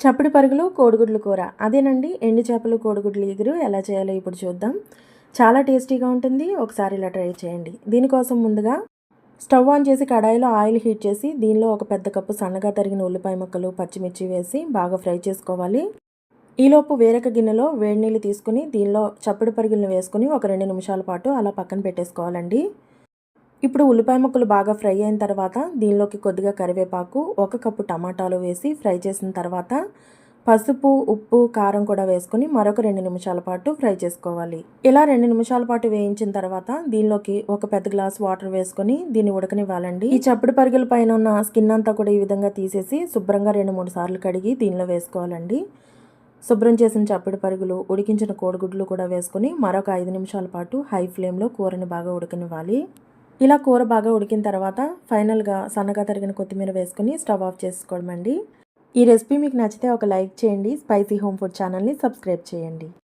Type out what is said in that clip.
చప్పుడు పరుగులు కోడిగుడ్లు కూర. అదేనండి ఎండు చేపలు కోడిగుడ్లు ఎగురు ఎలా చేయాలో ఇప్పుడు చూద్దాం. చాలా టేస్టీగా ఉంటుంది. ఒకసారి ఇలా ట్రై చేయండి. దీనికోసం ముందుగా స్టవ్ ఆన్ చేసి కడాయిలో ఆయిల్ హీట్ చేసి దీనిలో ఒక పెద్ద కప్పు సన్నగా తరిగిన ఉల్లిపాయ ముక్కలు పచ్చిమిర్చి వేసి బాగా ఫ్రై చేసుకోవాలి. ఈలోపు వేరొక గిన్నెలో వేడి నీళ్ళు తీసుకుని దీనిలో చప్పుడు పరుగులను వేసుకుని ఒక రెండు నిమిషాల పాటు అలా పక్కన పెట్టేసుకోవాలండి. ఇప్పుడు ఉల్లిపాయ ముక్కలు బాగా ఫ్రై అయిన తర్వాత దీనిలోకి కొద్దిగా కరివేపాకు ఒక కప్పు టమాటాలు వేసి ఫ్రై చేసిన తర్వాత పసుపు ఉప్పు కారం కూడా వేసుకొని మరొక రెండు నిమిషాల పాటు ఫ్రై చేసుకోవాలి. ఇలా రెండు నిమిషాల పాటు వేయించిన తర్వాత దీనిలోకి ఒక పెద్ద గ్లాస్ వాటర్ వేసుకొని దీన్ని ఉడకనివ్వాలండి. ఈ చప్పుడు పరుగుల పైన ఉన్న స్కిన్ అంతా కూడా ఈ విధంగా తీసేసి శుభ్రంగా రెండు మూడు సార్లు కడిగి దీనిలో వేసుకోవాలండి. శుభ్రం చేసిన చప్పుడు పరుగులు ఉడికించిన కోడిగుడ్లు కూడా వేసుకొని మరొక ఐదు నిమిషాల పాటు హై ఫ్లేమ్లో కూరని బాగా ఉడకనివ్వాలి. ఇలా కూర బాగా ఉడికిన తర్వాత ఫైనల్గా సన్నగా తరిగిన కొత్తిమీర వేసుకుని స్టవ్ ఆఫ్ చేసుకోవడం అండి ఈ రెసిపీ మీకు నచ్చితే ఒక లైక్ చేయండి. స్పైసీ హోమ్ ఫుడ్ ఛానల్ని సబ్స్క్రైబ్ చేయండి.